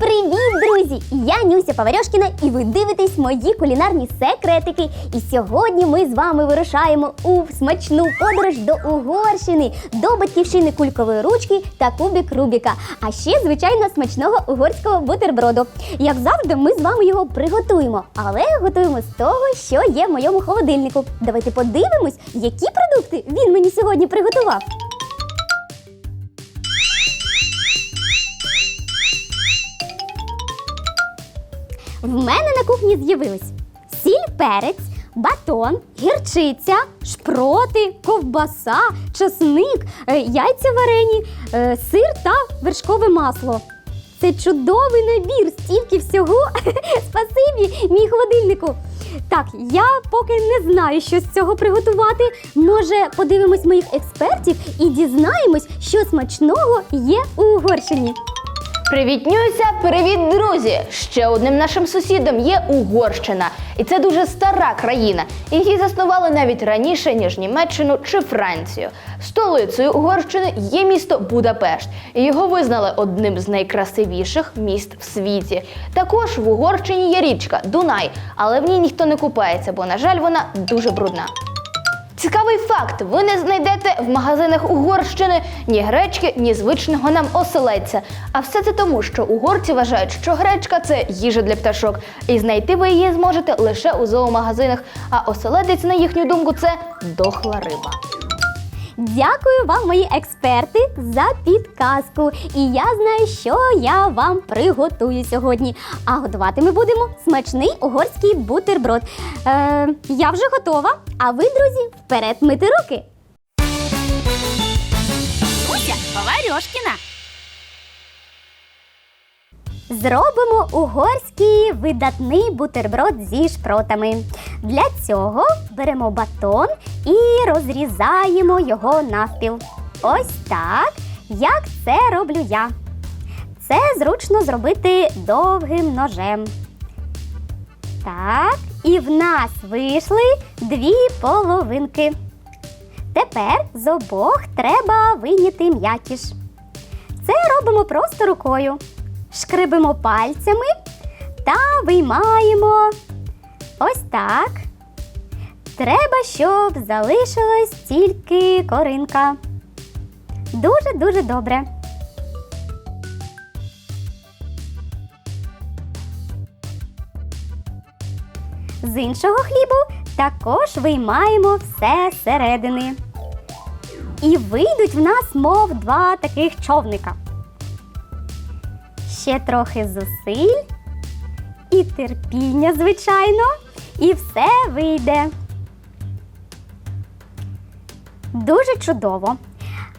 Привіт, друзі! Я Нюся Паварьошкіна, і ви дивитесь мої кулінарні секретики. І сьогодні ми з вами вирушаємо у смачну подорож до Угорщини, до батьківщини кулькової ручки та кубик Рубіка. А ще, звичайно, смачного угорського бутерброду. Як завжди, ми з вами його приготуємо, але готуємо з того, що є в моєму холодильнику. Давайте подивимось, які продукти він мені сьогодні приготував. В мене на кухні з'явились сіль, перець, батон, гірчиця, шпроти, ковбаса, часник, е, яйця варені, е, сир та вершкове масло. Це чудовий набір, стільки всього. Спасибі, мій холодильнику. Так, я поки не знаю, що з цього приготувати. Може, подивимось моїх експертів і дізнаємось, що смачного є у Угорщині. Привіт, Нюся! Привіт, друзі! Ще одним нашим сусідом є Угорщина, і це дуже стара країна. Її заснували навіть раніше ніж Німеччину чи Францію. Столицею Угорщини є місто Будапешт, і його визнали одним з найкрасивіших міст в світі. Також в Угорщині є річка Дунай, але в ній ніхто не купається, бо на жаль, вона дуже брудна. Цікавий факт: ви не знайдете в магазинах Угорщини ні гречки, ні звичного нам оселедця. А все це тому, що угорці вважають, що гречка це їжа для пташок, і знайти ви її зможете лише у зоомагазинах. А оселедець, на їхню думку, це дохла риба. Дякую вам, мої експерти, за підказку. І я знаю, що я вам приготую сьогодні. А готувати ми будемо смачний угорський бутерброд. Е, я вже готова. А ви, друзі, вперед мити руки. Нюся Паварьошкіна. Зробимо угорський видатний бутерброд зі шпротами. Для цього беремо батон і розрізаємо його навпіл. Ось так, як це роблю я. Це зручно зробити довгим ножем. Так, і в нас вийшли дві половинки. Тепер з обох треба вийняти м'якіш. Це робимо просто рукою. Шкребемо пальцями та виймаємо. Ось так. Треба, щоб залишилась тільки коринка. Дуже-дуже добре. З іншого хлібу також виймаємо все зсередини. І вийдуть в нас, мов два таких човника. Ще трохи зусиль і терпіння, звичайно, і все вийде. Дуже чудово.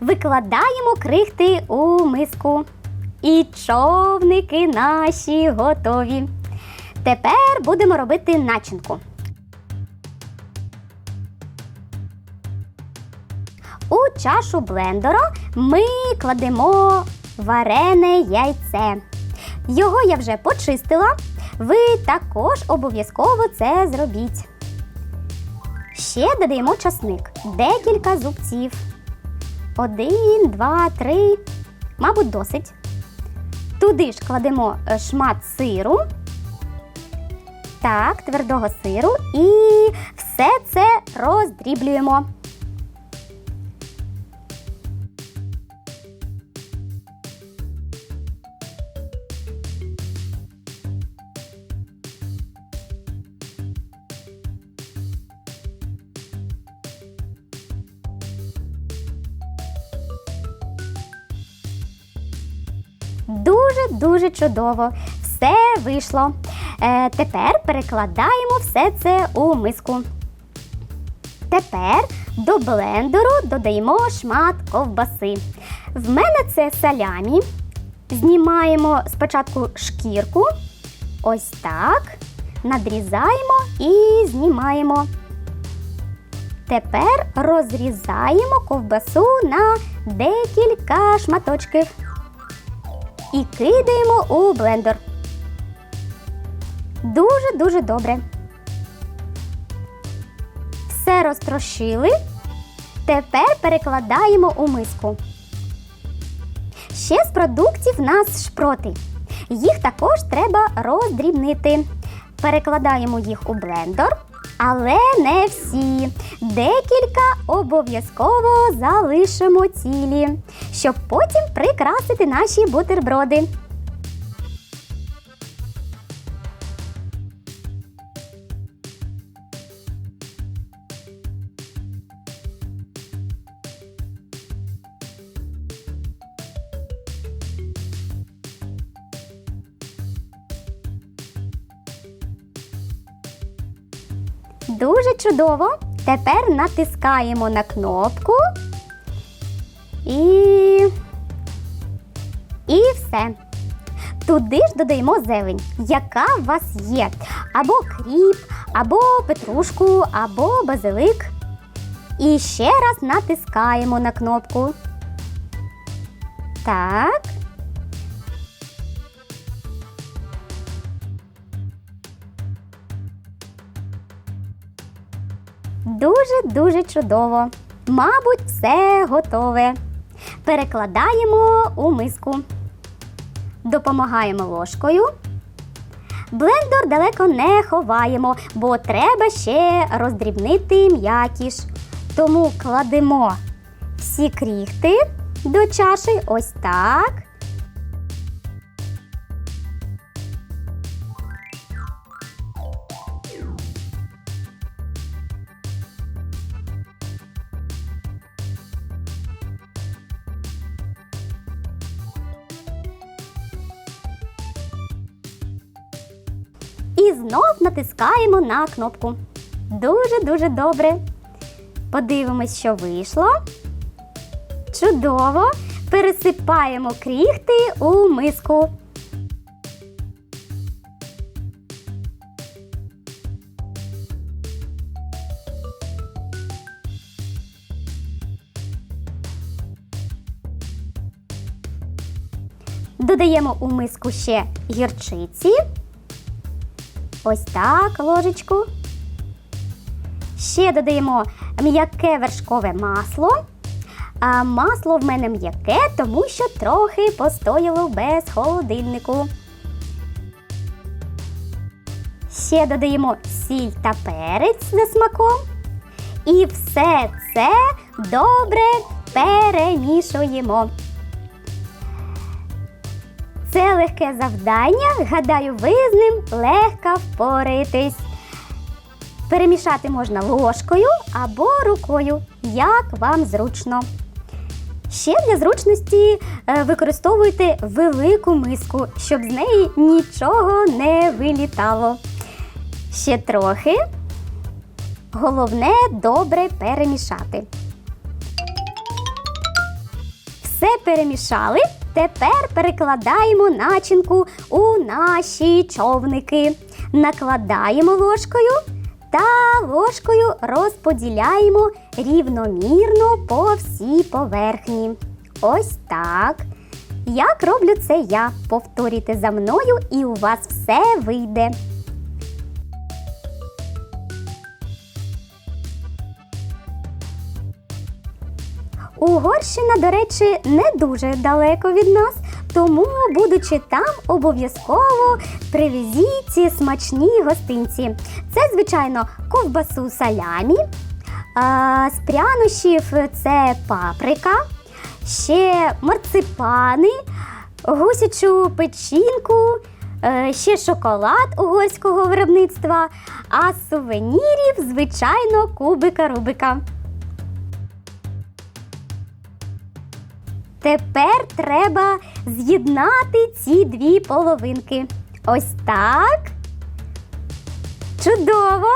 Викладаємо крихти у миску. І човники наші готові. Тепер будемо робити начинку. У чашу блендера ми кладемо варене яйце. Його я вже почистила. Ви також обов'язково це зробіть. Ще додаємо часник. Декілька зубців. Один, два, три. Мабуть, досить. Туди ж кладемо е, шмат сиру. Так, твердого сиру. І все це роздріблюємо. Дуже дуже чудово. Все вийшло. Е, тепер перекладаємо все це у миску. Тепер до блендеру додаємо шмат ковбаси. В мене це салямі. Знімаємо спочатку шкірку. Ось так. надрізаємо і знімаємо. Тепер розрізаємо ковбасу на декілька шматочків і кидаємо у блендер. Дуже-дуже добре. Все розтрошили. Тепер перекладаємо у миску. Ще з продуктів нас шпроти. Їх також треба роздрібнити. Перекладаємо їх у блендер, але не всі. Декілька обов'язково залишимо цілі, щоб потім прикрасити наші бутерброди. Дуже чудово. Тепер натискаємо на кнопку і. І все. Туди ж додаємо зелень, яка у вас є. Або кріп, або петрушку, або базилик. І ще раз натискаємо на кнопку. Так. Дуже-дуже чудово. Мабуть, все готове. Перекладаємо у миску. Допомагаємо ложкою. Блендер далеко не ховаємо, бо треба ще роздрібнити м'якіш. Тому кладемо всі кріхти до чаші ось так. Знов натискаємо на кнопку. Дуже-дуже добре. Подивимось, що вийшло. Чудово! Пересипаємо кріхти у миску. Додаємо у миску ще гірчиці. Ось так, ложечку. Ще додаємо м'яке вершкове масло. А масло в мене м'яке, тому що трохи постояло без холодильнику. Ще додаємо сіль та перець за смаком. І все це добре перемішуємо. Це легке завдання. Гадаю, ви з ним легко впораєтесь. Перемішати можна ложкою або рукою, як вам зручно. Ще для зручності е, використовуйте велику миску, щоб з неї нічого не вилітало. Ще трохи. Головне добре перемішати. Все перемішали. Тепер перекладаємо начинку у наші човники. Накладаємо ложкою та ложкою розподіляємо рівномірно по всій поверхні. Ось так. Як роблю це я? Повторюйте за мною, і у вас все вийде. Угорщина, до речі, не дуже далеко від нас, тому, будучи там, обов'язково привезіть ці смачні гостинці. Це, звичайно, ковбасу салямі, а, з прянощів це паприка, ще марципани, гусячу печінку, е, ще шоколад угорського виробництва, а сувенірів, звичайно, кубика Рубика. Тепер треба з'єднати ці дві половинки. Ось так. Чудово.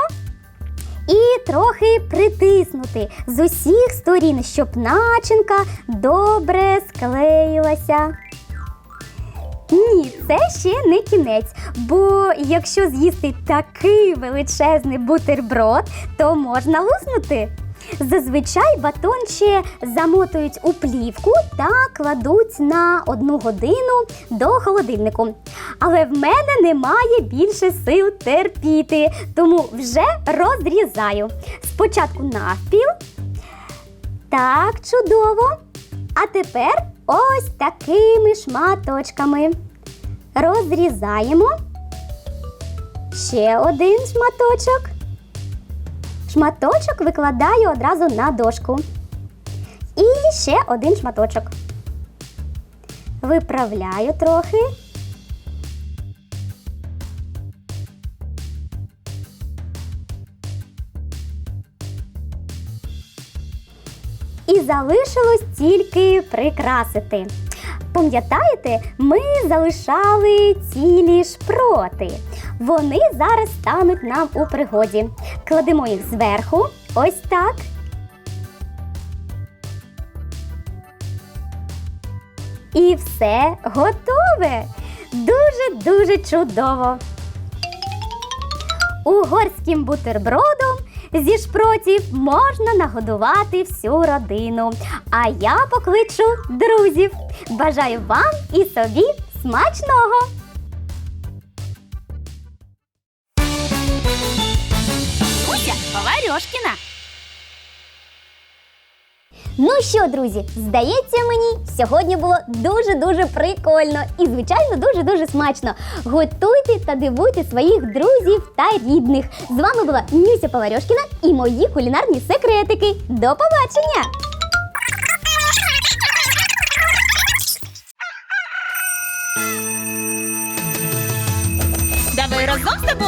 І трохи притиснути з усіх сторін, щоб начинка добре склеїлася. Ні, це ще не кінець. Бо якщо з'їсти такий величезний бутерброд, то можна луснути. Зазвичай батон ще замотують у плівку та кладуть на одну годину до холодильнику. Але в мене немає більше сил терпіти, тому вже розрізаю. Спочатку навпіл. Так, чудово. А тепер ось такими шматочками. Розрізаємо. Ще один шматочок. Шматочок викладаю одразу на дошку. І ще один шматочок. Виправляю трохи. І залишилось тільки прикрасити. Пам'ятаєте, ми залишали цілі шпроти. Вони зараз стануть нам у пригоді. Кладемо їх зверху, ось так. І все готове. Дуже-дуже чудово. Угорським бутербродом зі шпротів можна нагодувати всю родину. А я покличу друзів. Бажаю вам і собі смачного! Поварьошкіна. Ну що, друзі, здається мені, сьогодні було дуже-дуже прикольно і, звичайно, дуже-дуже смачно. Готуйте та дивуйте своїх друзів та рідних. З вами була Нюся Поварьошкіна і мої кулінарні секретики. До побачення!